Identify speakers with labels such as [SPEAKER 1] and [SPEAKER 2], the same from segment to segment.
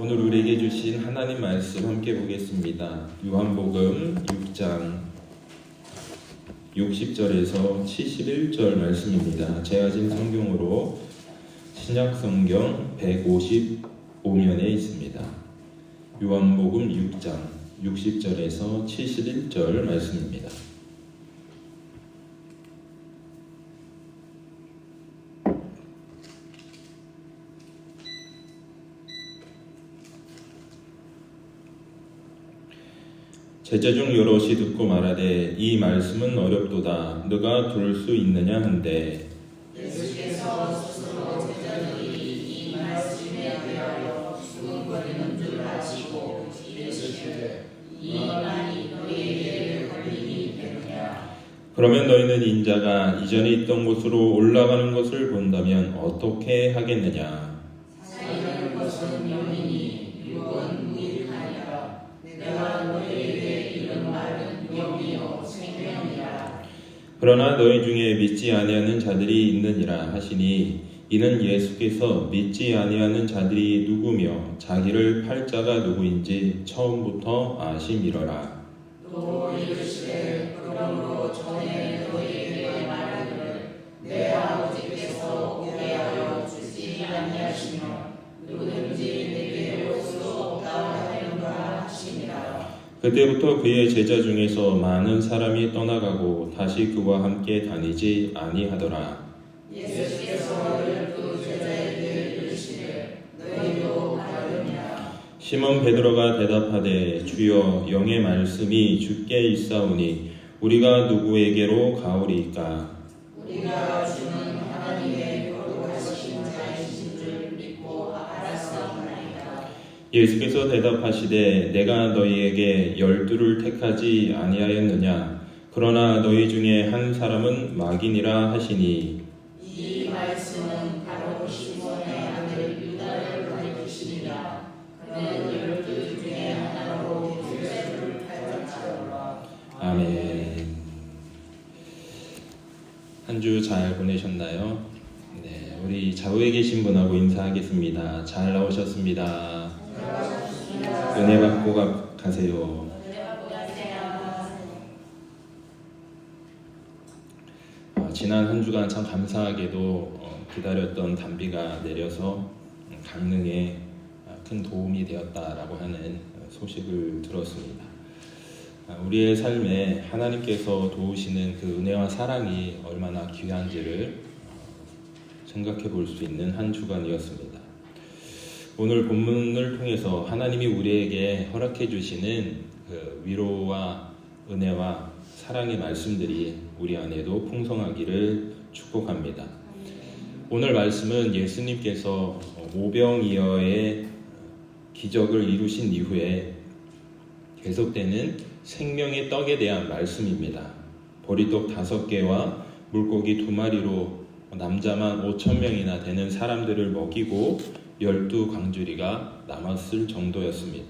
[SPEAKER 1] 오늘 우리에게 주신 하나님 말씀 함께 보겠습니다. 요한복음 6장 60절에서 71절 말씀입니다. 제가 진 성경으로 신약 성경 155면에 있습니다. 요한복음 6장 60절에서 71절 말씀입니다. 제자 중 여럿이 듣고 말하되 이 말씀은 어렵도다. 너가 둘수 있느냐? 한데
[SPEAKER 2] 예수께서 스스로 제자들이 이 말씀에 대하여 수근거리는 줄 아시고 이르시되 이 말이 너희에게 걸림이 있겠느냐
[SPEAKER 1] 그러면 너희는 인자가 이전에 있던 곳으로 올라가는 것을 본다면 어떻게 하겠느냐 그러나 너희 중에 믿지 아니하는 자들이 있느니라 하시니 이는 예수께서 믿지 아니하는 자들이 누구며 자기를 팔자가 누구인지 처음부터 아심이러라.
[SPEAKER 2] 또 이르시되
[SPEAKER 1] 그때부터 그의 제자 중에서 많은 사람이 떠나가고 다시 그와 함께 다니지 아니하더라.
[SPEAKER 2] 예수께서 열두 제자에게 이르시되 너희도 가느냐
[SPEAKER 1] 시몬 베드로가 대답하되 주여 영의 말씀이 주께 있사오니 우리가 누구에게로 가오리이까?
[SPEAKER 2] 우리가
[SPEAKER 1] 예수께서 대답하시되 내가 너희에게 열두를 택하지 아니하였느냐 그러나 너희 중에 한 사람은 마귀니라 하시니
[SPEAKER 2] 이 말씀은 바로 시몬의 아들 유다를 가리키시니라 그는 열두 중에 하나로 예수를 팔자치더라
[SPEAKER 1] 아멘 한 주 잘 보내셨나요? 네, 우리 좌우에 계신 분하고 인사하겠습니다. 잘 나오셨습니다. 은혜 받고 가, 가세요. 어, 지난 한 주간 참 감사하게도 어, 기다렸던 단비가 내려서 음, 강릉에 아, 큰 도움이 되었다라고 하는 어, 소식을 들었습니다. 아, 우리의 삶에 하나님께서 도우시는 그 은혜와 사랑이 얼마나 귀한지를 어, 생각해 볼 수 있는 한 주간이었습니다. 오늘 본문을 통해서 하나님이 우리에게 허락해 주시는 그 위로와 은혜와 사랑의 말씀들이 우리 안에도 풍성하기를 축복합니다. 오늘 말씀은 예수님께서 오병이어의 기적을 이루신 이후에 계속되는 생명의 떡에 대한 말씀입니다. 보리떡 다섯 개와 물고기 두 마리로 남자만 5천 명이나 되는 사람들을 먹이고 열두 광주리가 남았을 정도였습니다.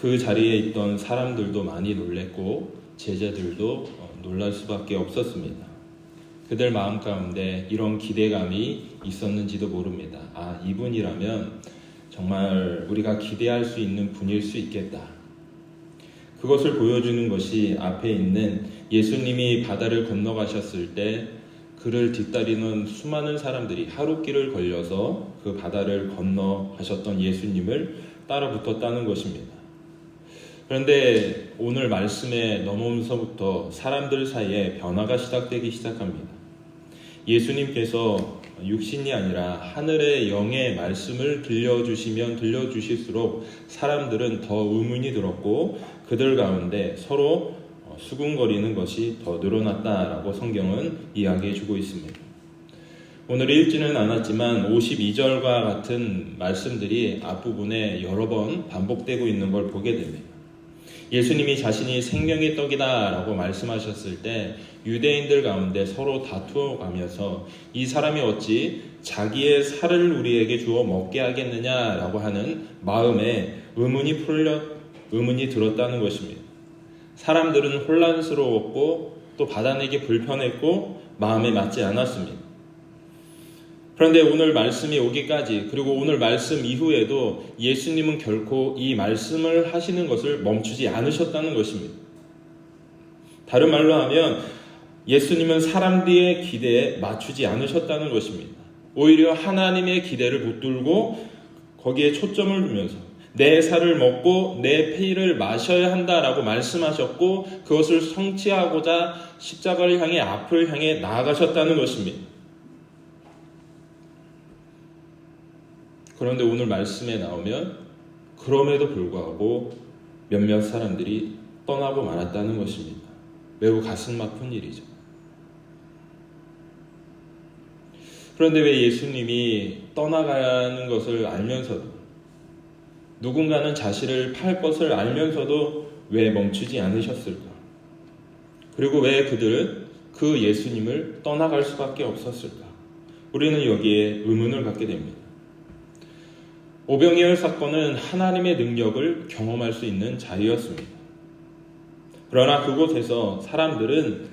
[SPEAKER 1] 그 자리에 있던 사람들도 많이 놀랬고 제자들도 어, 놀랄 수밖에 없었습니다. 그들 마음 가운데 이런 기대감이 있었는지도 모릅니다. 아, 이분이라면 정말 우리가 기대할 수 있는 분일 수 있겠다. 그것을 보여주는 것이 앞에 있는 예수님이 바다를 건너가셨을 때 그를 뒤따르는 수많은 사람들이 하루길을 걸려서 그 바다를 건너 가셨던 예수님을 따라 붙었다는 것입니다. 그런데 오늘 말씀에 넘어오면서부터 사람들 사이에 변화가 시작되기 시작합니다. 예수님께서 육신이 아니라 하늘의 영의 말씀을 들려주시면 들려주실수록 사람들은 더 의문이 들었고 그들 가운데 서로 수군거리는 것이 더 늘어났다라고 성경은 이야기해 주고 있습니다. 오늘 읽지는 않았지만 52절과 같은 말씀들이 앞부분에 여러 번 반복되고 있는 걸 보게 됩니다. 예수님이 자신이 생명의 떡이다 라고 말씀하셨을 때 유대인들 가운데 서로 다투어 가면서 이 사람이 어찌 자기의 살을 우리에게 주어 먹게 하겠느냐 라고 하는 마음에 의문이 풀려, 의문이 들었다는 것입니다. 사람들은 혼란스러웠고 또 받아내기 불편했고 마음에 맞지 않았습니다. 그런데 오늘 말씀이 오기까지 그리고 오늘 말씀 이후에도 예수님은 결코 이 말씀을 하시는 것을 멈추지 않으셨다는 것입니다. 다른 말로 하면 예수님은 사람들의 기대에 맞추지 않으셨다는 것입니다. 오히려 하나님의 기대를 붙들고 거기에 초점을 두면서 내 살을 먹고 내 피를 마셔야 한다라고 말씀하셨고 그것을 성취하고자 십자가를 향해 앞을 향해 나아가셨다는 것입니다. 그런데 오늘 말씀에 나오면 그럼에도 불구하고 몇몇 사람들이 떠나고 말았다는 것입니다. 매우 가슴 아픈 일이죠. 그런데 왜 예수님이 떠나가는 것을 알면서도 누군가는 자신을 팔 것을 알면서도 왜 멈추지 않으셨을까? 그리고 왜 그들은 그 예수님을 떠나갈 수밖에 없었을까? 우리는 여기에 의문을 갖게 됩니다. 오병이어 사건은 하나님의 능력을 경험할 수 있는 자리였습니다. 그러나 그곳에서 사람들은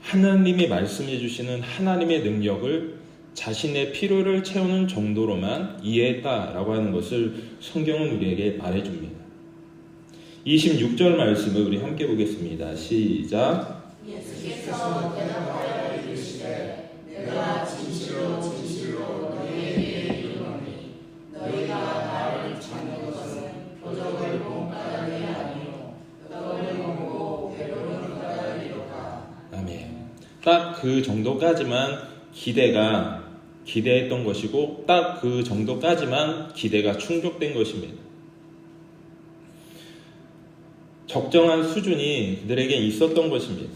[SPEAKER 1] 하나님이 말씀해 주시는 하나님의 능력을 자신의 필요를 채우는 정도로만 이해했다라고 하는 것을 성경은 우리에게 말해줍니다. 26절 말씀을 우리 함께 보겠습니다. 시작.
[SPEAKER 2] 예수께서
[SPEAKER 1] 딱 그 정도까지만 기대가 기대했던 것이고 딱 그 정도까지만 기대가 충족된 것입니다. 적정한 수준이 그들에게 있었던 것입니다.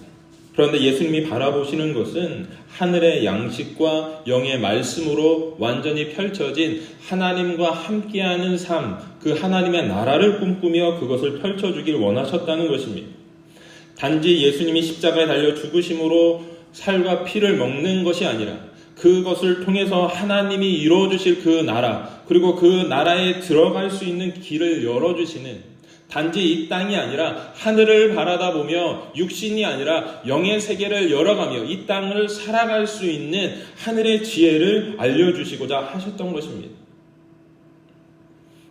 [SPEAKER 1] 그런데 예수님이 바라보시는 것은 하늘의 양식과 영의 말씀으로 완전히 펼쳐진 하나님과 함께하는 삶, 그 하나님의 나라를 꿈꾸며 그것을 펼쳐주길 원하셨다는 것입니다. 단지 예수님이 십자가에 달려 죽으심으로 살과 피를 먹는 것이 아니라 그것을 통해서 하나님이 이루어 주실 그 나라 그리고 그 나라에 들어갈 수 있는 길을 열어 주시는 단지 이 땅이 아니라 하늘을 바라다 보며 육신이 아니라 영의 세계를 열어가며 이 땅을 살아갈 수 있는 하늘의 지혜를 알려주시고자 하셨던 것입니다.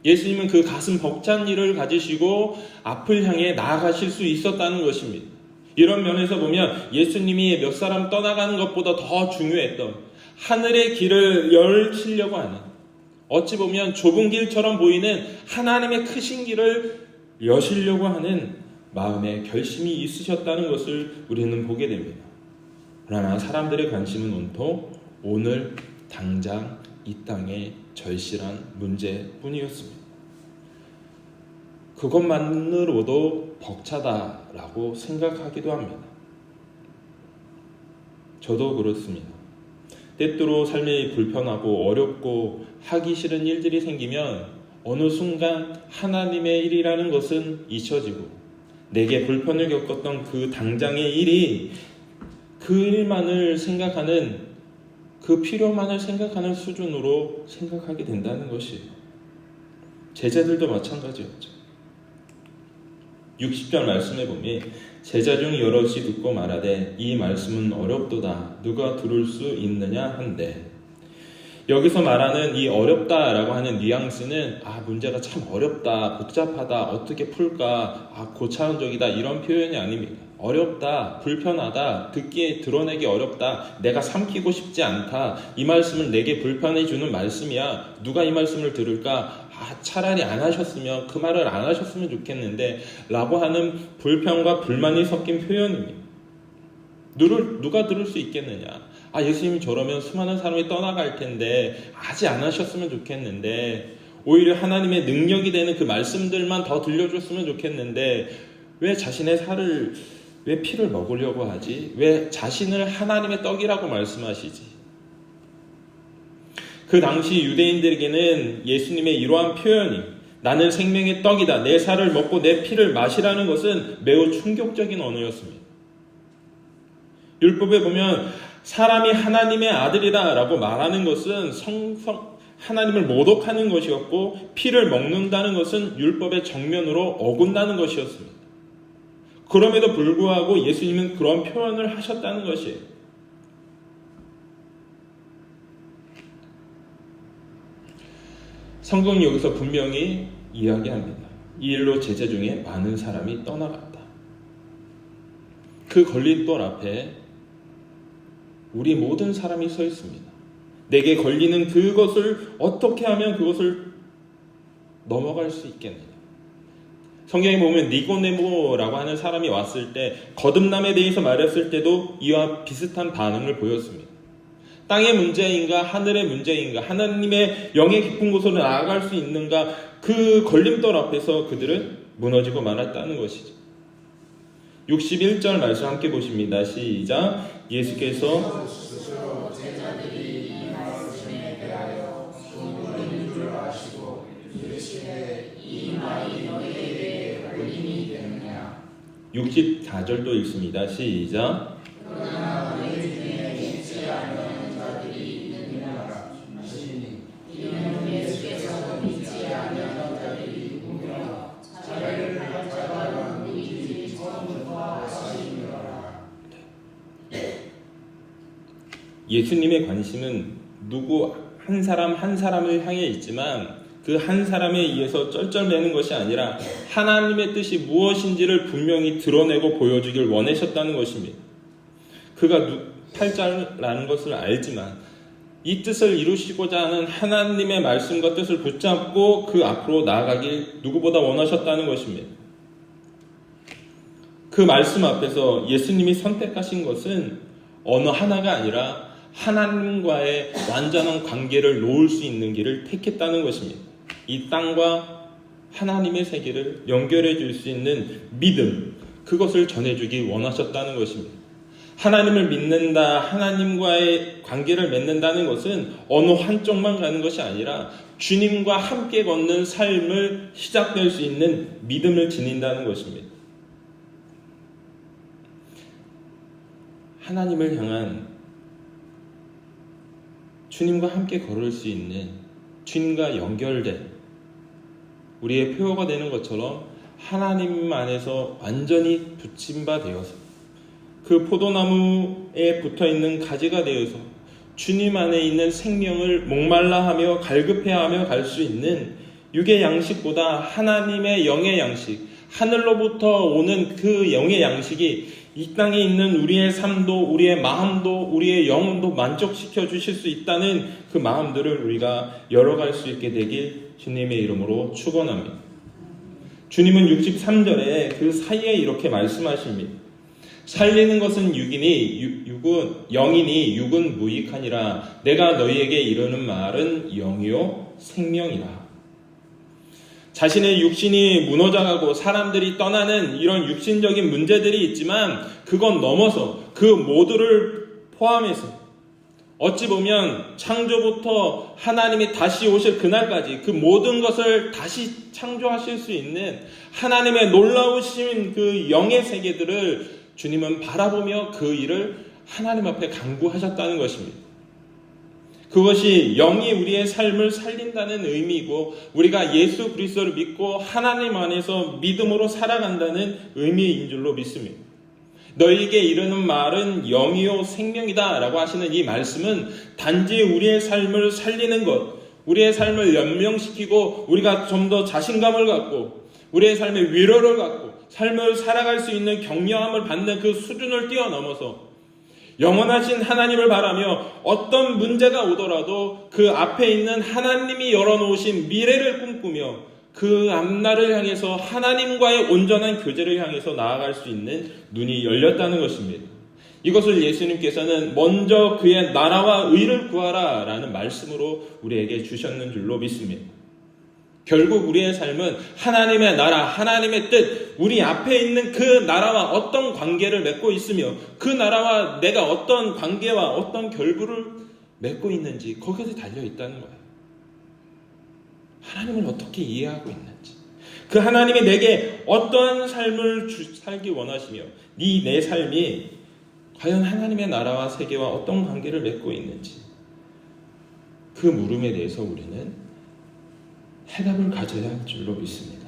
[SPEAKER 1] 예수님은 그 가슴 벅찬 일을 가지시고 앞을 향해 나아가실 수 있었다는 것입니다. 이런 면에서 보면 예수님이 몇 사람 떠나가는 것보다 더 중요했던 하늘의 길을 열치려고 하는 어찌 보면 좁은 길처럼 보이는 하나님의 크신 길을 여시려고 하는 마음의 결심이 있으셨다는 것을 우리는 보게 됩니다. 그러나 사람들의 관심은 온통 오늘 당장 이 땅의 절실한 문제뿐이었습니다. 그것만으로도 벅차다라고 생각하기도 합니다. 저도 그렇습니다. 때때로 삶이 불편하고 어렵고 하기 싫은 일들이 생기면 어느 순간 하나님의 일이라는 것은 잊혀지고 내게 불편을 겪었던 그 당장의 일이 그 일만을 생각하는 그 필요만을 생각하는 수준으로 생각하게 된다는 것이 제자들도 마찬가지였죠. 60절 말씀에 보면 제자 중 여럿이 듣고 말하되 이 말씀은 어렵도다. 누가 들을 수 있느냐 한데 여기서 말하는 이 어렵다라고 하는 뉘앙스는 아 문제가 참 어렵다 복잡하다 어떻게 풀까 아 고차원적이다 이런 표현이 아닙니다. 어렵다 불편하다 듣기에 드러내기 어렵다 내가 삼키고 싶지 않다. 이 말씀은 내게 불편해 주는 말씀이야. 누가 이 말씀을 들을까 아 차라리 안 하셨으면 그 말을 안 하셨으면 좋겠는데 라고 하는 불편과 불만이 섞인 표현입니다 누를, 누가 들을 수 있겠느냐 아, 예수님이 저러면 수많은 사람이 떠나갈 텐데, 하지 않으셨으면 좋겠는데, 오히려 하나님의 능력이 되는 그 말씀들만 더 들려줬으면 좋겠는데, 왜 자신의 살을, 왜 피를 먹으려고 하지? 왜 자신을 하나님의 떡이라고 말씀하시지? 그 당시 유대인들에게는 예수님의 이러한 표현이 나는 생명의 떡이다. 내 살을 먹고 내 피를 마시라는 것은 매우 충격적인 언어였습니다. 율법에 보면 사람이 하나님의 아들이다라고 말하는 것은 성성 하나님을 모독하는 것이었고 피를 먹는다는 것은 율법의 정면으로 어긋나는 것이었습니다. 그럼에도 불구하고 예수님은 그런 표현을 하셨다는 것이에요. 성경이 여기서 분명히 이야기합니다. 이 일로 제자 중에 많은 사람이 떠나갔다. 그 걸림돌 앞에 우리 모든 사람이 서 있습니다. 내게 걸리는 그것을 어떻게 하면 그것을 넘어갈 수 있겠느냐. 성경에 보면 니고네모라고 하는 사람이 왔을 때 거듭남에 대해서 말했을 때도 이와 비슷한 반응을 보였습니다. 땅의 문제인가 하늘의 문제인가 하나님의 영의 깊은 곳으로 나아갈 수 있는가 그 걸림돌 앞에서 그들은 무너지고 말았다는 것이죠. 61절 말씀 함께 보십니다. 시작. 예수께서
[SPEAKER 2] 스스로 제자들이 이 말씀에 대하여 중국인 줄 아시고 이르시되 이 말이 너희에게 걸림이 되느냐
[SPEAKER 1] 64절도 읽습니다. 시작.
[SPEAKER 2] 그러나 너희 중에 믿지 않는 자들이 있느니라 하시니 이는 예수께서 믿지 않는 자들이 누구며 자기를 할 자가 누구인지 처음부터 아시니라
[SPEAKER 1] 예수님의 관심은 누구 한 사람 한 사람을 향해 있지만 그 한 사람에 의해서 쩔쩔매는 것이 아니라 하나님의 뜻이 무엇인지를 분명히 드러내고 보여주길 원하셨다는 것입니다. 그가 누, 팔자라는 것을 알지만 이 뜻을 이루시고자 하는 하나님의 말씀과 뜻을 붙잡고 그 앞으로 나아가길 누구보다 원하셨다는 것입니다. 그 말씀 앞에서 예수님이 선택하신 것은 어느 하나가 아니라 하나님과의 완전한 관계를 놓을 수 있는 길을 택했다는 것입니다. 이 땅과 하나님의 세계를 연결해 줄 수 있는 믿음, 그것을 전해주기 원하셨다는 것입니다. 하나님을 믿는다, 하나님과의 관계를 맺는다는 것은 어느 한쪽만 가는 것이 아니라 주님과 함께 걷는 삶을 시작될 수 있는 믿음을 지닌다는 것입니다. 하나님을 향한 주님과 함께 걸을 수 있는 주님과 연결된 우리의 표어가 되는 것처럼 하나님 안에서 완전히 붙임 바 되어서 그 포도나무에 붙어 있는 가지가 되어서 주님 안에 있는 생명을 목말라 하며 갈급해 하며 갈 수 있는 육의 양식보다 하나님의 영의 양식, 하늘로부터 오는 그 영의 양식이 이 땅에 있는 우리의 삶도, 우리의 마음도, 우리의 영혼도 만족시켜 주실 수 있다는 그 마음들을 우리가 열어갈 수 있게 되길 주님의 이름으로 축원합니다. 주님은 63절에 그 사이에 이렇게 말씀하십니다. 살리는 것은 육이니 육- 육은 영이니 육은 무익하니라 내가 너희에게 이르는 말은 영이요 생명이라. 자신의 육신이 무너져가고 사람들이 떠나는 이런 육신적인 문제들이 있지만 그건 넘어서 그 모두를 포함해서 어찌 보면 창조부터 하나님이 다시 오실 그날까지 그 모든 것을 다시 창조하실 수 있는 하나님의 놀라우신 그 영의 세계들을 주님은 바라보며 그 일을 하나님 앞에 강구하셨다는 것입니다. 그것이 영이 우리의 삶을 살린다는 의미이고 우리가 예수 그리스도를 믿고 하나님 안에서 믿음으로 살아간다는 의미인 줄로 믿습니다. 너희에게 이르는 말은 영이요 생명이다라고 하시는 이 말씀은 단지 우리의 삶을 살리는 것, 우리의 삶을 연명시키고 우리가 좀 더 자신감을 갖고 우리의 삶의 위로를 갖고 삶을 살아갈 수 있는 격려함을 받는 그 수준을 뛰어넘어서 영원하신 하나님을 바라며 어떤 문제가 오더라도 그 앞에 있는 하나님이 열어놓으신 미래를 꿈꾸며 그 앞날을 향해서 하나님과의 온전한 교제를 향해서 나아갈 수 있는 눈이 열렸다는 것입니다. 이것을 예수님께서는 먼저 그의 나라와 의를 구하라 라는 말씀으로 우리에게 주셨는 줄로 믿습니다. 결국 우리의 삶은 하나님의 나라, 하나님의 뜻, 우리 앞에 있는 그 나라와 어떤 관계를 맺고 있으며 그 나라와 내가 어떤 관계와 어떤 결부를 맺고 있는지 거기서 달려 있다는 거예요. 하나님을 어떻게 이해하고 있는지. 그 하나님이 내게 어떠한 삶을 주- 살기 원하시며 네 내 삶이 과연 하나님의 나라와 세계와 어떤 관계를 맺고 있는지 그 물음에 대해서 우리는 해답을 가져야 할 줄로 믿습니다.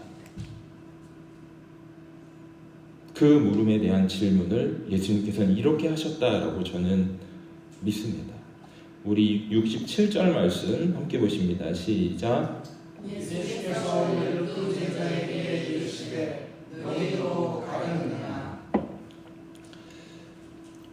[SPEAKER 1] 그 물음에 대한 질문을 예수님께서는 이렇게 하셨다라고 저는 믿습니다. 우리 67절 말씀 함께 보십니다. 시작. 예수께서 열두 제자에게 이르시되 너희도 가겠느냐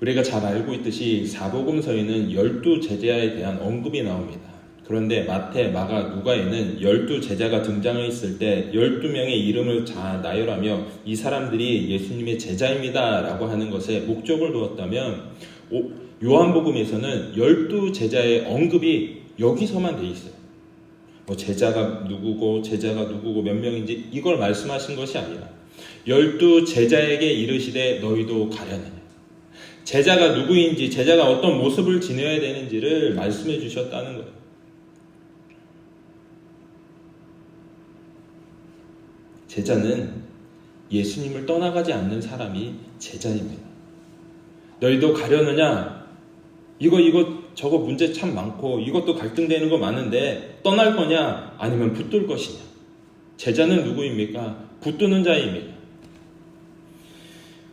[SPEAKER 1] 우리가 잘 알고 있듯이 사복음서에는 열두 제자에 대한 언급이 나옵니다. 그런데 마태, 마가, 누가에는 열두 제자가 등장했을 때 열두 명의 이름을 다 나열하며 이 사람들이 예수님의 제자입니다라고 하는 것에 목적을 두었다면 오- 요한복음에서는 열두 제자의 언급이 여기서만 돼 있어요. 뭐 제자가 누구고 제자가 누구고 몇 명인지 이걸 말씀하신 것이 아니라 열두 제자에게 이르시되 너희도 가려느냐. 제자가 누구인지 제자가 어떤 모습을 지내야 되는지를 말씀해 주셨다는 거예요. 제자는 예수님을 떠나가지 않는 사람이 제자입니다. 너희도 가려느냐? 이거 이거 저거 문제 참 많고 이것도 갈등되는 거 많은데 떠날 거냐? 아니면 붙들 것이냐? 제자는 누구입니까? 붙드는 자입니다.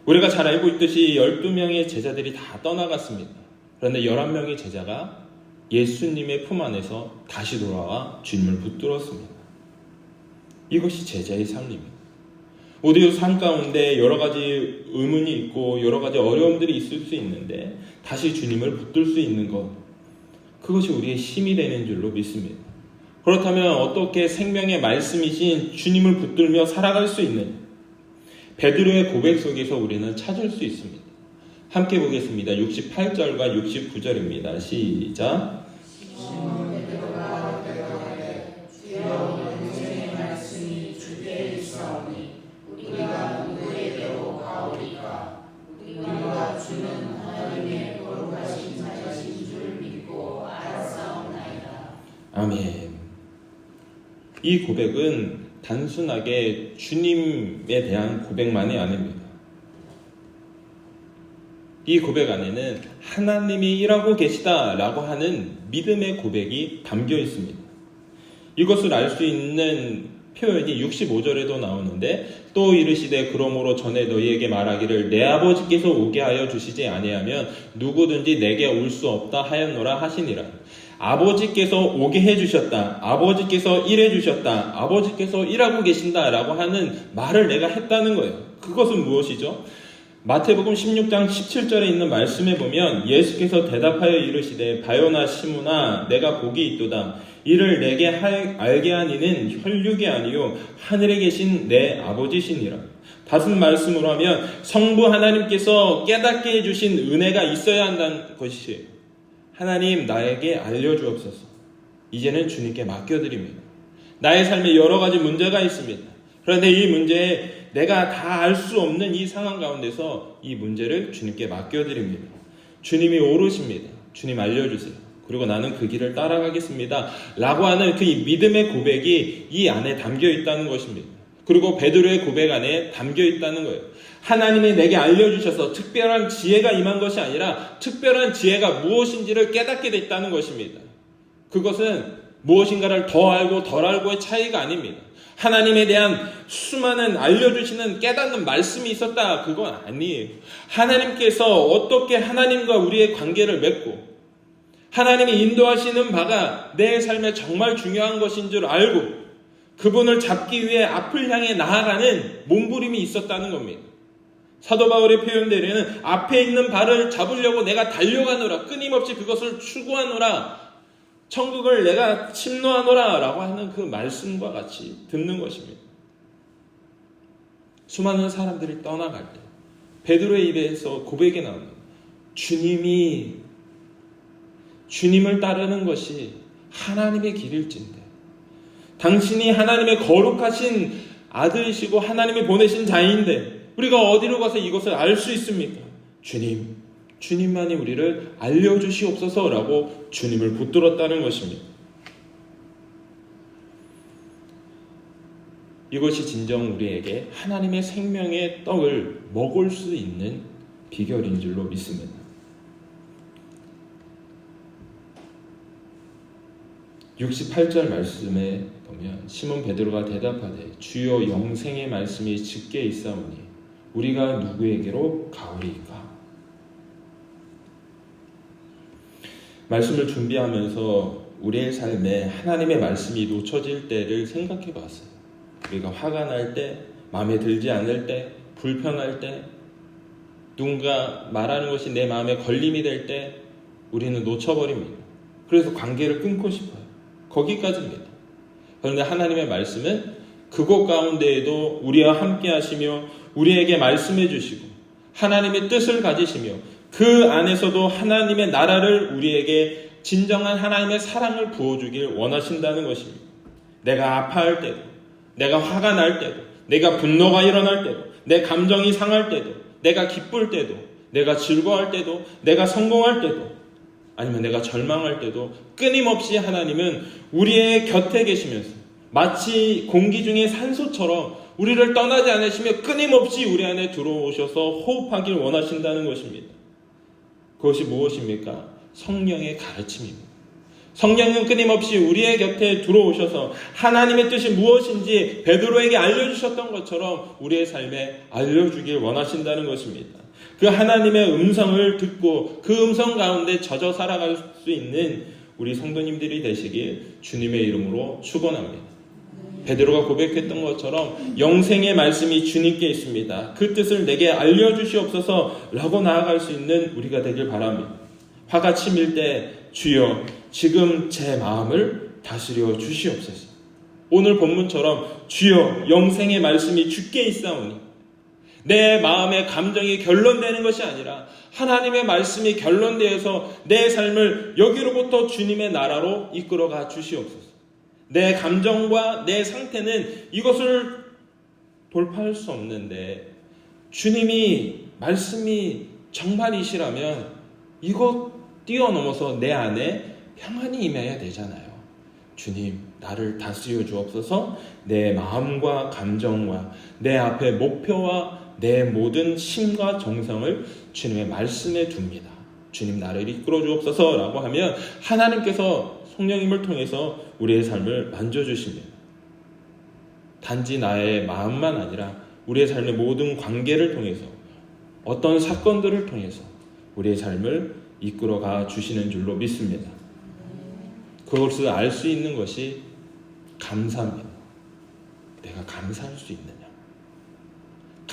[SPEAKER 1] 우리가 잘 알고 있듯이 12명의 제자들이 다 떠나갔습니다. 그런데 11명의 제자가 예수님의 품 안에서 다시 돌아와 주님을 붙들었습니다. 이것이 제자의 삶입니다. 우리도 삶 가운데 여러 가지 의문이 있고 여러 가지 어려움들이 있을 수 있는데 다시 주님을 붙들 수 있는 것 그것이 우리의 힘이 되는 줄로 믿습니다. 그렇다면 어떻게 생명의 말씀이신 주님을 붙들며 살아갈 수 있는 베드로의 고백 속에서 우리는 찾을 수 있습니다. 함께 보겠습니다. 68절과 69절입니다. 시작. 이 고백은 단순하게 주님에 대한 고백만이 아닙니다. 이 고백 안에는 하나님이 일하고 계시다라고 하는 믿음의 고백이 담겨 있습니다. 이것을 알 수 있는 표현이 65절에도 나오는데 또 이르시되 그러므로 전에 너희에게 말하기를 내 아버지께서 오게 하여 주시지 아니하면 누구든지 내게 올 수 없다 하였노라 하시니라. 아버지께서 오게 해 주셨다. 아버지께서 일해 주셨다. 아버지께서 일하고 계신다 라고 하는 말을 내가 했다는 거예요. 그것은 무엇이죠? 마태복음 16장 17절에 있는 말씀에 보면 예수께서 대답하여 이르시되 바요나 시므나 내가 복이 있도다 이를 내게 하- 알게 한 이는 혈육이 아니요 하늘에 계신 내 아버지시니라 다른 말씀으로 하면 성부 하나님께서 깨닫게 해주신 은혜가 있어야 한다는 것이에요 하나님 나에게 알려주옵소서 이제는 주님께 맡겨드립니다 나의 삶에 여러 가지 문제가 있습니다 그런데 이 문제에 내가 다 알 수 없는 이 상황 가운데서 이 문제를 주님께 맡겨드립니다. 주님이 오르십니다. 주님 알려주세요. 그리고 나는 그 길을 따라가겠습니다. 라고 하는 그 믿음의 고백이 이 안에 담겨 있다는 것입니다. 그리고 베드로의 고백 안에 담겨 있다는 거예요. 하나님이 내게 알려주셔서 특별한 지혜가 임한 것이 아니라 특별한 지혜가 무엇인지를 깨닫게 됐다는 것입니다. 그것은 무엇인가를 더 알고 덜 알고의 차이가 아닙니다. 하나님에 대한 수많은 알려주시는 깨닫는 말씀이 있었다. 그건 아니에요. 하나님께서 어떻게 하나님과 우리의 관계를 맺고 하나님이 인도하시는 바가 내 삶에 정말 중요한 것인 줄 알고 그분을 잡기 위해 앞을 향해 나아가는 몸부림이 있었다는 겁니다. 사도 바울의 표현대로는 앞에 있는 발을 잡으려고 내가 달려가노라 끊임없이 그것을 추구하노라 천국을 내가 침노하노라 라고 하는 그 말씀과 같이 듣는 것입니다. 수많은 사람들이 떠나갈 때 베드로의 입에서 고백이 나옵니다. 주님이 주님을 따르는 것이 하나님의 길일진데 당신이 하나님의 거룩하신 아들이시고 하나님이 보내신 자인데 우리가 어디로 가서 이것을 알 수 있습니까? 주님, 주님만이 우리를 알려주시옵소서라고 주님을 붙들었다는 것입니다. 이것이 진정 우리에게 하나님의 생명의 떡을 먹을 수 있는 비결인 줄로 믿습니다. (68절) 말씀에 보면 시몬 베드로가 대답하되 주여 영생의 말씀이 즉게 있사오니 우리가 누구에게로 가오리이까 말씀을 준비하면서 우리의 삶에 하나님의 말씀이 놓쳐질 때를 생각해 봤어요. 우리가 화가 날 때, 마음에 들지 않을 때, 불편할 때, 누군가 말하는 것이 내 마음에 걸림이 될 때 우리는 놓쳐버립니다. 그래서 관계를 끊고 싶어요. 거기까지입니다. 그런데 하나님의 말씀은 그곳 가운데에도 우리와 함께 하시며 우리에게 말씀해 주시고 하나님의 뜻을 가지시며 그 안에서도 하나님의 나라를 우리에게 진정한 하나님의 사랑을 부어주길 원하신다는 것입니다. 내가 아파할 때도, 내가 화가 날 때도, 내가 분노가 일어날 때도, 내 감정이 상할 때도, 내가 기쁠 때도, 내가 즐거워할 때도, 내가 성공할 때도, 아니면 내가 절망할 때도 끊임없이 하나님은 우리의 곁에 계시면서 마치 공기 중에 산소처럼 우리를 떠나지 않으시며 끊임없이 우리 안에 들어오셔서 호흡하길 원하신다는 것입니다. 그것이 무엇입니까? 성령의 가르침입니다. 성령은 끊임없이 우리의 곁에 들어오셔서 하나님의 뜻이 무엇인지 베드로에게 알려주셨던 것처럼 우리의 삶에 알려주길 원하신다는 것입니다. 그 하나님의 음성을 듣고 그 음성 가운데 젖어 살아갈 수 있는 우리 성도님들이 되시길 주님의 이름으로 축원합니다. 베드로가 고백했던 것처럼 영생의 말씀이 주님께 있습니다. 그 뜻을 내게 알려주시옵소서라고 나아갈 수 있는 우리가 되길 바랍니다. 화가 치밀 때 주여 지금 제 마음을 다스려 주시옵소서. 오늘 본문처럼 주여 영생의 말씀이 주께 있사오니 내 마음의 감정이 결론되는 것이 아니라 하나님의 말씀이 결론되어서 내 삶을 여기로부터 주님의 나라로 이끌어가 주시옵소서. 내 감정과 내 상태는 이것을 돌파할 수 없는데 주님이 말씀이 정말이시라면 이것 뛰어넘어서 내 안에 평안이 임해야 되잖아요. 주님, 나를 다스려 주옵소서 내 마음과 감정과 내 앞에 목표와 내 모든 심과 정성을 주님의 말씀에 둡니다. 주님 나를 이끌어 주옵소서 라고 하면 하나님께서 성령님을 통해서 우리의 삶을 만져주십니다. 단지 나의 마음만 아니라 우리의 삶의 모든 관계를 통해서 어떤 사건들을 통해서 우리의 삶을 이끌어가 주시는 줄로 믿습니다. 그것을 알 수 있는 것이 감사입니다. 내가 감사할 수 있느냐?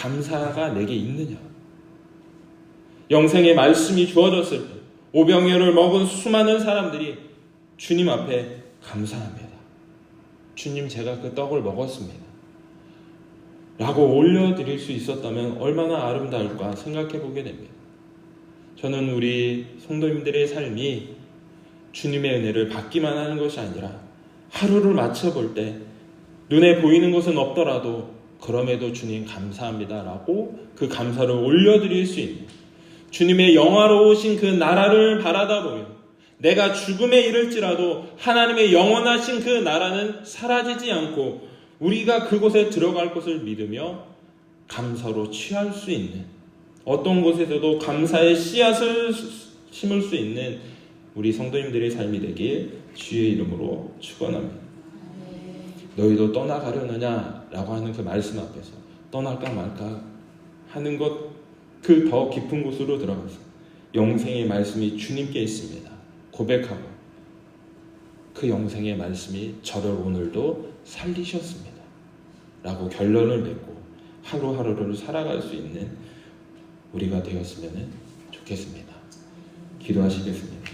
[SPEAKER 1] 감사가 내게 있느냐? 영생의 말씀이 주어졌을 때 오병이어를 먹은 수많은 사람들이 주님 앞에 감사합니다. 주님 제가 그 떡을 먹었습니다. 라고 올려드릴 수 있었다면 얼마나 아름다울까 생각해 보게 됩니다. 저는 우리 성도님들의 삶이 주님의 은혜를 받기만 하는 것이 아니라 하루를 맞춰볼 때 눈에 보이는 것은 없더라도 그럼에도 주님 감사합니다라고 그 감사를 올려드릴 수 있는 주님의 영화로우신 그 나라를 바라다 보며 내가 죽음에 이를지라도 하나님의 영원하신 그 나라는 사라지지 않고 우리가 그곳에 들어갈 것을 믿으며 감사로 취할 수 있는 어떤 곳에서도 감사의 씨앗을 심을 수 있는 우리 성도님들의 삶이 되길 주의 이름으로 축원합니다. 너희도 떠나가려느냐라고 하는 그 말씀 앞에서 떠날까 말까 하는 것 그 더 깊은 곳으로 들어가서 영생의 말씀이 주님께 있습니다. 고백하고 그 영생의 말씀이 저를 오늘도 살리셨습니다. 라고 결론을 맺고 하루하루를 살아갈 수 있는 우리가 되었으면 좋겠습니다. 기도하시겠습니다.